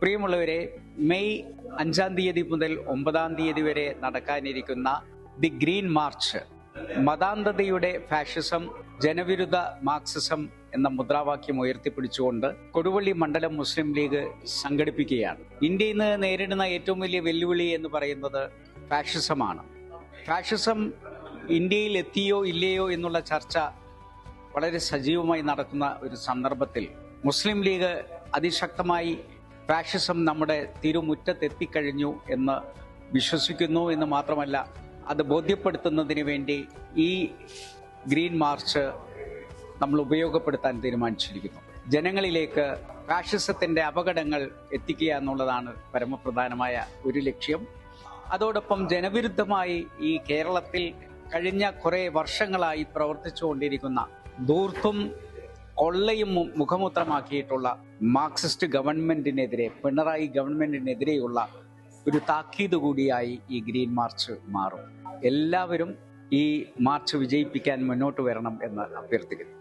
പ്രിയമുള്ളവരെ മെയ് അഞ്ചാം തീയതി മുതൽ ഒമ്പതാം തീയതി വരെ നടക്കാനിരിക്കുന്ന ദി ഗ്രീൻ മാർച്ച് മതാന്തതയുടെ ഫാഷിസം ജനവിരുദ്ധ മാർക്സിസം എന്ന മുദ്രാവാക്യം ഉയർത്തിപ്പിടിച്ചുകൊണ്ട് കൊടുവള്ളി മണ്ഡലം മുസ്ലിം ലീഗ് സംഘടിപ്പിക്കുകയാണ്. ഇന്ത്യ ഇന്ന് നേരിടുന്ന ഏറ്റവും വലിയ വെല്ലുവിളി എന്ന് പറയുന്നത് ഫാഷിസമാണ്. ഫാഷിസം ഇന്ത്യയിൽ എത്തിയോ ഇല്ലയോ എന്നുള്ള ചർച്ച വളരെ സജീവമായി നടക്കുന്ന ഒരു സന്ദർഭത്തിൽ മുസ്ലിം ലീഗ് അതിശക്തമായി ഫാഷിസം നമ്മുടെ തിരുമുറ്റത്തെത്തിക്കഴിഞ്ഞു എന്ന് വിശ്വസിക്കുന്നു എന്ന് മാത്രമല്ല അത് ബോധ്യപ്പെടുത്തുന്നതിന് വേണ്ടി ഈ ഗ്രീൻ മാർച്ച് നമ്മൾ ഉപയോഗപ്പെടുത്താൻ തീരുമാനിച്ചിരിക്കുന്നു. ജനങ്ങളിലേക്ക് ഫാഷിസത്തിന്റെ അപകടങ്ങൾ എത്തിക്കുക എന്നുള്ളതാണ് പരമപ്രധാനമായ ഒരു ലക്ഷ്യം. അതോടൊപ്പം ജനവിരുദ്ധമായി ഈ കേരളത്തിൽ കഴിഞ്ഞ കുറേ വർഷങ്ങളായി പ്രവർത്തിച്ചുകൊണ്ടിരിക്കുന്ന ധൂർത്തും കൊള്ളയും മുഖമുദ്രമാക്കിയിട്ടുള്ള മാർക്സിസ്റ്റ് ഗവൺമെന്റിനെതിരെ പിണറായി ഗവൺമെന്റിനെതിരെയുള്ള ഒരു താക്കീത് കൂടിയായി ഈ ഗ്രീൻ മാർച്ച് മാറും. എല്ലാവരും ഈ മാർച്ച് വിജയിപ്പിക്കാൻ മുന്നോട്ട് വരണം എന്ന് അഭ്യർത്ഥിക്കുന്നു.